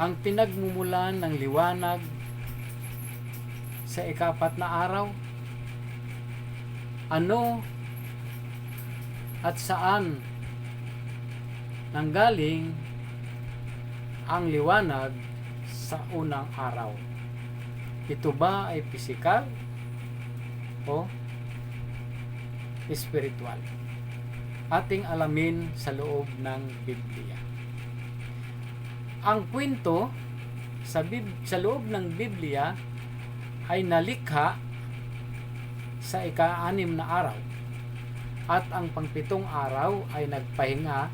ang pinagmumulan ng liwanag sa ikapat na araw? Ano at saan nanggaling ang liwanag sa unang araw? Ito ba ay pisikal o spiritual? Ating alamin sa loob ng Biblia. Ang kwento sa, Bib- sa loob ng Biblia ay nalikha sa ika-anim na araw. At ang pangpitong araw ay nagpahinga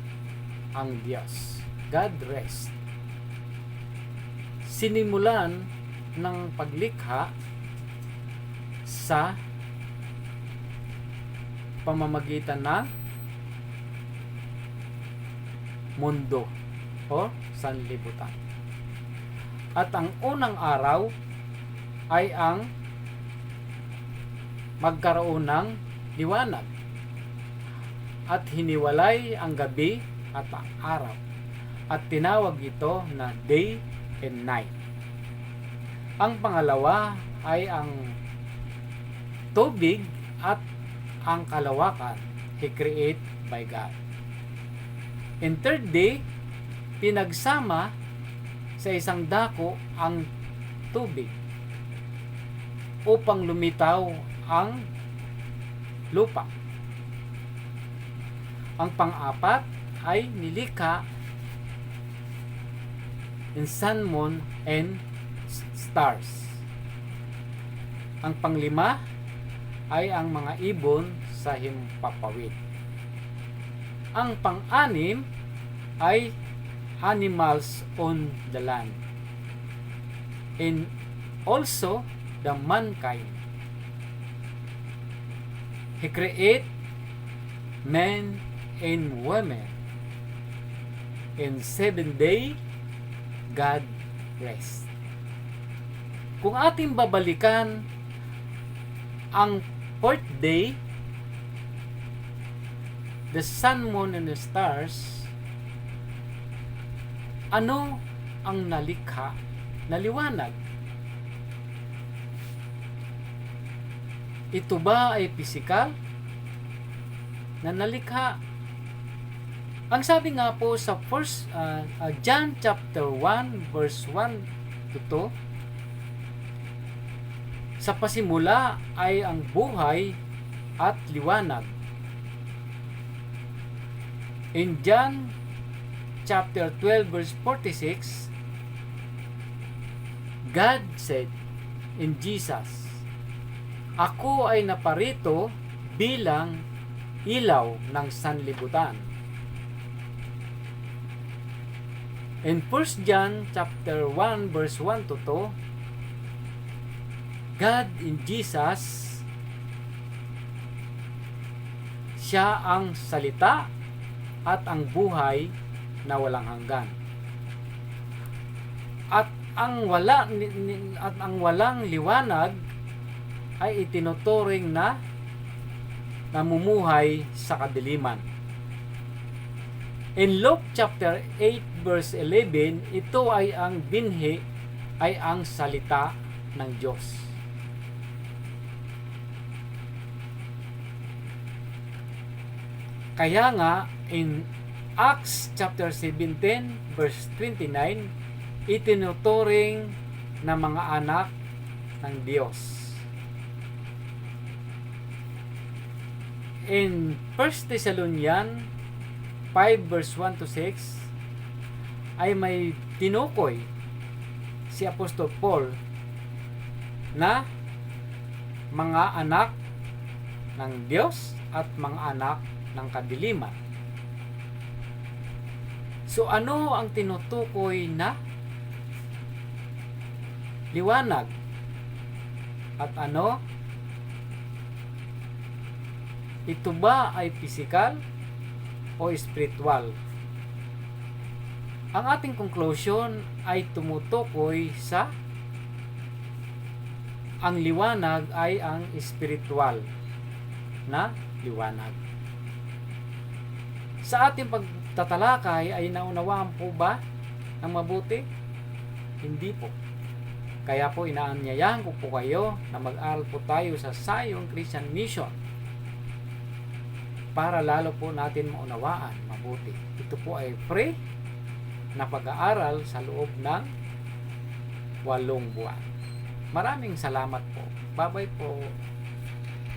ang Diyos. God rest. Sinimulan ng paglikha sa pamamagitan ng mundo o sanlibutan. At ang unang araw ay ang magkaroon ng liwanag at hiniwalay ang gabi at ang araw at tinawag ito na day and night. Ang pangalawa ay ang tubig at ang kalawakan i-create by God. In third day, pinagsama sa isang dako ang tubig upang lumitaw ang lupa. Ang pang-apat ay nilikha in sun, moon, and stars. Ang panglima ay ang mga ibon sa himpapawid. Ang pang-anim ay animals on the land. And also the mankind. He create men and women. In seven day, God rest. Kung ating babalikan ang fourth day, the sun, moon, and the stars, ano ang nalikha na liwanag? Ito ba ay pisikal na nalikha? Ang sabi nga po sa first uh, uh, John chapter 1 verse 1 to 2 sa pasimula ay ang buhay at liwanag. In John chapter 12 verse 46 God said in Jesus Ako ay naparito bilang ilaw ng sanlibutan. In 1 John chapter 1 verse 1 to 2 God in Jesus siya ang salita at ang buhay na walang hanggan. At ang wala at ang walang liwanag ay itinuturing na namumuhay sa kadiliman. In Luke chapter 8 verse 11, ito ay ang binhi ay ang salita ng Diyos. Kaya nga in Acts chapter 17 verse 29, itinuturing na mga anak ng Diyos. In 1 Thessalonian 5 verse 1 to 6 ay may tinukoy si Apostol Paul na mga anak ng Diyos at mga anak ng kadiliman. So ano ang tinutukoy na liwanag? At ano? Ito ba ay physical o spiritual? Ang ating conclusion ay tumutukoy sa ang liwanag ay ang spiritual na liwanag. Sa ating pagtatalakay ay naunawaan po ba ng mabuti Hindi po. Kaya po inaanyayahan ko po kayo na mag-aral po tayo sa Sayong Christian Mission para lalo po natin maunawaan mabuti. Ito po ay free na pag-aaral sa loob ng walong buwan. Maraming salamat po. Bye-bye po.